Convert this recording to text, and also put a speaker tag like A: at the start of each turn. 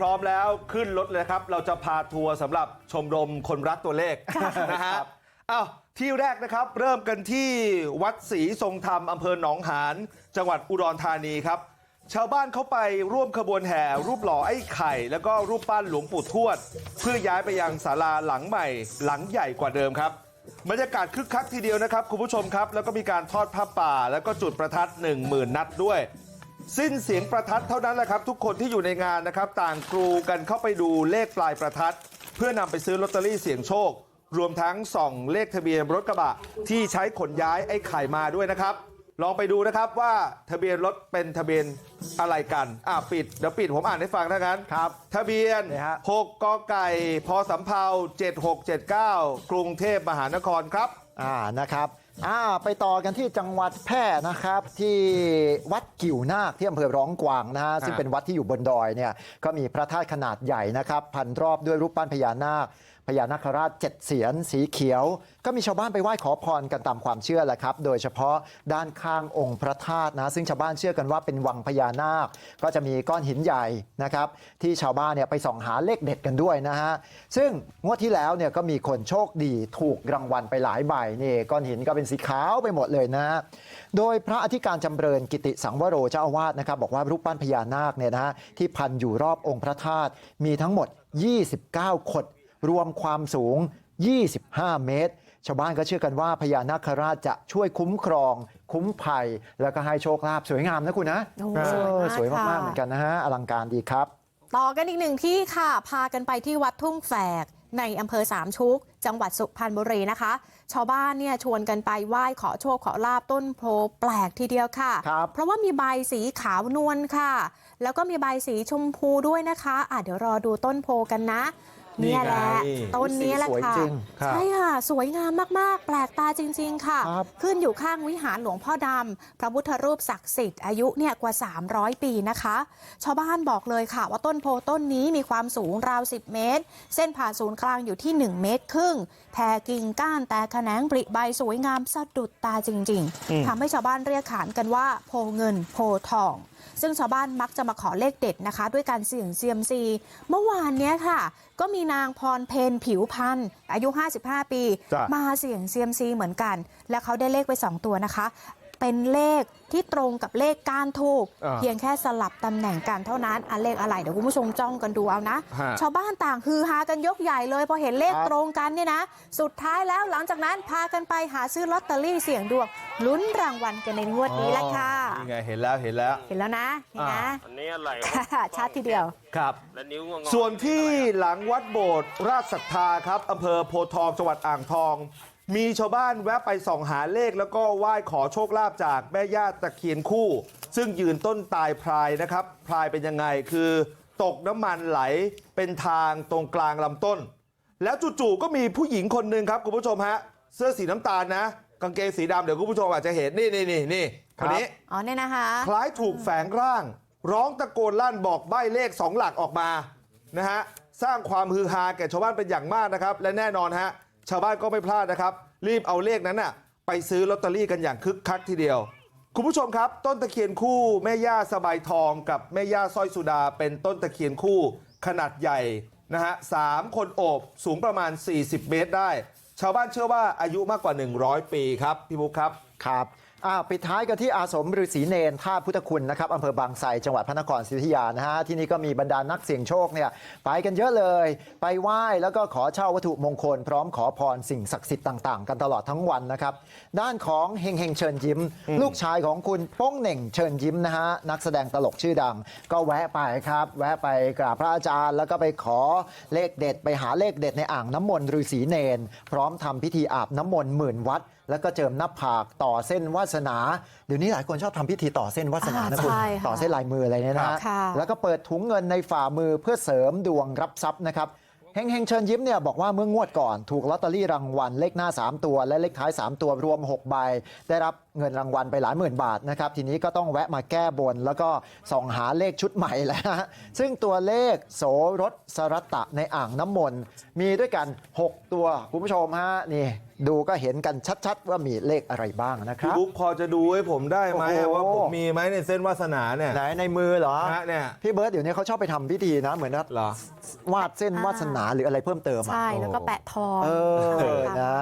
A: พร้อมแล้วขึ้นรถเลยครับ เราจะพาทัวร์สำหรับชมรมคนรักตัวเลขนะฮะอ้าวที่แรกนะครับ เริ่มกันที่วัดศรีทรงธรรมอำเภอหนองหานจังหวัดอุดรธานีครับ ชาวบ้านเขาไปร่วมขบวนแห่ รูปหล่อไอ้ไข่ แล้วก็รูปปั้นหลวงปู่ทวด เพื่อย้ายไปยังศาลาหลังใหม่ หลังใหญ่กว่าเดิมครับบรรยากาศคึกคักทีเดียวนะครับคุณผู้ชมครับ แล้วก็มีการทอดผ้าป่า แล้วก็จุดประทัด1 0,000 นัดด้วย สิ้นเสียงประทัดเท่านั้นแหละครับ ทุกคนที่อยู่ในงานนะครับ ต่างกรูกันเข้าไปดูเลขปลายประทัด เพื่อนำไปซื้อลอตเตอรี่เสี่ยงโชค รวมทั้งส่องเลขทะเบียนรถกระบะ ที่ใช้ขนย้ายไอ้ไข่มาด้วยนะครับ ลองไปดูนะครับว่าทะเบียนรถเป็นทะเบียนอะไรกันอ่าปิดเดี๋ยวปิดผมอ่านให้ฟังถ้างั้น
B: ครับ
A: ทะเบียน
B: นี่ฮะ
A: 6กไก่พสำเภา7679 กรุงเทพมหานครครับ
B: อ่านะครับอ่า ไปต่อกันที่จังหวัดแพร่นะครับที่วัดกิ่วนาคที่อำเภอร้องกวางนะฮะซึ่งเป็นวัดที่อยู่บนดอยเนี่ยก็มีพระธาตุขนาดใหญ่นะครับพันรอบด้วยรูปปั้นพญานาค พญานาคราชเจ็ดเสียนสีเขียว ก็มีชาวบ้านไปไหว้ขอพรกันตามความเชื่อแหละครับ โดยเฉพาะด้านข้างองค์พระธาตุนะ ซึ่งชาวบ้านเชื่อกันว่าเป็นวังพญานาค ก็จะมีก้อนหินใหญ่นะครับที่ชาวบ้านเนี่ยไปส่องหาเลขเด็ดกันด้วยนะฮะซึ่งงวดที่แล้วเนี่ยก็มีคนโชคดีถูกรางวัลไปหลายใบนี่ก้อนหินก็เป็นสีขาวไปหมดเลยนะโดยพระอธิการจำเริญกิติสังวโรเจ้าอาวาสนะครับบอกว่ารูปปั้นพญานาคเนี่ยนะฮะที่พันอยู่รอบองค์พระธาตุมีทั้งหมด 29 ขด รวมความสูง25เมตร ชาวบ้านก็เชื่อกันว่าพญานาคราชจะช่วยคุ้มครอง คุ้มภัย แล้วก็ให้โชคลาภสวยงามนะคุณนะ
C: โอ้
B: เออส
C: ส
B: ว
C: วยย
B: มามา
C: กก
B: ๆเหมือนกันนะฮะอลังการดีครับ
C: ต่อกันอีกหนึ่งที่ค่ะ พากันไปที่วัดทุ่งแฝกในอำเภอสามชุก จังหวัดสุพรรณบุรีนะคะ ชาวบ้านเนี่ยชวนกันไปไหว้ขอโชคขอลาบต้นโพแปลกทีเดียวค่ะ
B: ครับ
C: เพราะว่ามีใบสีขาวนวลค่ะ แล้วก็มีใบสีชมพูด้วยนะคะอะเดี๋ยวรอดูต้นโพกันนะ
A: นี่
C: เนี่ย
A: ไง
C: แหละต้นนี้แหละ
B: สวย
C: ค่ะ
B: จริง
A: ครับ
C: ใช่ค่ะ สวยงามมาก ๆ แปลกตาจริง ๆ ค่ะ
B: ครับ
C: ขึ้นอยู่ข้างวิหารหลวงพ่อดำ พระพุทธรูปศักดิ์สิทธิ์อายุเนี่ยกว่า 300 ปีนะคะ ชาวบ้านบอกเลยค่ะ ว่าต้นโพต้นนี้มีความสูงราว 10 เมตร เส้นผ่าศูนย์กลางอยู่ที่ 1 เมตรครึ่งแผ่กิ่งก้านแต่แขนงปริใบสวยงามสะดุดตาจริง
A: อืม
C: ๆทำให้ชาวบ้านเรียกขานกันว่า โพเงินโพทอง ซึ่งชาวบ้านมักจะมาขอเลขเด็ดนะคะ ด้วยการเสี่ยงเซียมซี เมื่อวานเนี้ยค่ะ ก็มีนางพรเพนผิวพันธ์อายุ 55 ปี
A: จ้ะ
C: มาเสี่ยงเซียมซีเหมือนกัน และเขาได้เลขไป 2 ตัวนะคะ เป็นเลขที่ตรงกับเลขก้านทูบ
A: อ่า
C: เพียงแค่สลับตำแหน่งกันเท่านั้นอันเลขอะไรเดี๋ยวคุณผู้ชมจ้องกันดูเอานะ
A: ฮะ
C: ชาวบ้านต่างฮือฮากันยกใหญ่เลยพอเห็นเลข
B: ครับ
C: ตรงกันเนี่ยนะ สุดท้ายแล้วหลังจากนั้นพากันไปหาซื้อลอตเตอรี่เสี่ยงดวง ลุ้นรางวัลกันในงวดนี้แหละค่ะ
A: นี่ไงเห็นแล้วเห็นแล้ว
C: เห็นแล้วนะเห็นนะ
D: อันนี้อะไรวะ
C: ค่ะชัดทีเดียว
A: ครับ
D: และนิ้วงอๆ
A: ส่วนที่หลังวัดโบสถ์ราชศรัทธาครับอำเภอโพธิ์ทองจังหวัดอ่างทอง มีชาวบ้านแวะไปส่องหาเลขแล้วก็ไหว้ขอโชคลาภจากแม่ย่าตะเคียนคู่ ซึ่งยืนต้นตายพรายนะครับ พรายเป็นยังไงคือตกน้ำมันไหลเป็นทางตรงกลางลำต้น แล้วจู่ๆก็มีผู้หญิงคนหนึ่งครับคุณผู้ชมฮะเสื้อสีน้ำตาลนะ กางเกงสีดำเดี๋ยวคุณผู้ชมอาจจะเห็นนี่นี่นี่นี่คนนี้
C: อ๋อเนี่ยนะคะ
A: คล้ายถูกแฝงร่าง ร้องตะโกนลั่นบอกใบ้เลขสองหลักออกมานะฮะสร้างความฮือฮาแก่ชาวบ้านเป็นอย่างมากนะครับ และแน่นอนฮะชาวบ้านก็ไม่พลาดนะครับ รีบเอาเลขนั้นน่ะไปซื้อลอตเตอรี่กันอย่างคึกคักทีเดียว คุณผู้ชมครับ ต้นตะเคียนคู่แม่ย่าสบายทองกับแม่ย่าสร้อยสุดา เป็นต้นตะเคียนคู่ขนาดใหญ่นะฮะสามคนโอบสูงประมาณ 40 เมตรได้ ชาวบ้านเชื่อว่าอายุมากกว่า 100 ปีครับพี่บุ๊คครับ
B: ครับ ปิดท้ายกันที่อาสมฤาษีเนนธาตุพุทธคุณนะครับอำเภอบางไทรจังหวัดพระนครศรีอยุธยานะฮะที่นี่ก็มีบรรดานักเสี่ยงโชคเนี่ยไปกันเยอะเลย ไปไหว้แล้วก็ขอเช่าวัตถุมงคล พร้อมขอพรสิ่งศักดิ์สิทธิ์ต่างๆ กันตลอดทั้งวันนะครับ ด้านของเฮงเฮงเชิญยิ้ม ลูกชายของคุณโป้งเหน่งเชิญยิ้มนะฮะนักแสดงตลกชื่อดัง ก็แวะไปครับ แวะไปกราบพระอาจารย์ แล้วก็ไปขอเลขเด็ด ไปหาเลขเด็ดในอ่างน้ำมนต์ฤาษีเนนพร้อมทำพิธีอาบน้ำมนต์หมื่นวัด แล้วก็เจิมหน้าผากต่อเส้นวาสนาเดี๋ยวนี้หลายคนชอบทำพิธีต่อเส้นวาสนานะ
C: อ่า
B: คุณ
C: ใช่ค่ะ
B: ต่อเส้นลายมืออะไรเนี่ยนะฮะ
C: ค่ะ
B: แล้วก็เปิดถุงเงินในฝ่ามือเพื่อเสริมดวงรับทรัพย์นะครับเฮงเฮงเชิญยิ้มเนี่ยบอกว่าเมื่องวดก่อนถูกลอตเตอรี่รางวัลเลขหน้า 3 ตัว และเลขท้าย 3 ตัวรวม 6 ใบ ได้รับเงินรางวัลไปหลายหมื่นบาทนะครับทีนี้ก็ต้องแวะมาแก้บน แล้วก็ส่องหาเลขชุดใหม่แล้วฮะซึ่งตัวเลขโสรสสรัตตะในอ่างน้ำมนต์มีด้วยกัน 6 ตัวคุณผู้ชมฮะนี่ ดูก็เห็นกันชัดๆว่ามีเลขอะไรบ้างนะค
A: พี่
B: รับ
A: บุ๊กพอจะดูให้ผมได้ไหม
B: โอ้โห
A: ว่าผมมีไหมในเส้นวาสนาเนี่ย
B: ไหนในมือเหรอ
A: ฮะเนี่ย
B: พี่เบิร์ตเดี๋ยวนี้เขาชอบไปทำพิธีนะ เหมือนกับ
A: เหรอ
B: วาดเส้นวาสนาหรืออะไรเพิ่มเติมอะ
C: ใช่ แล้วก็แปะทอง
B: เออ
C: ค่ะ
B: นะ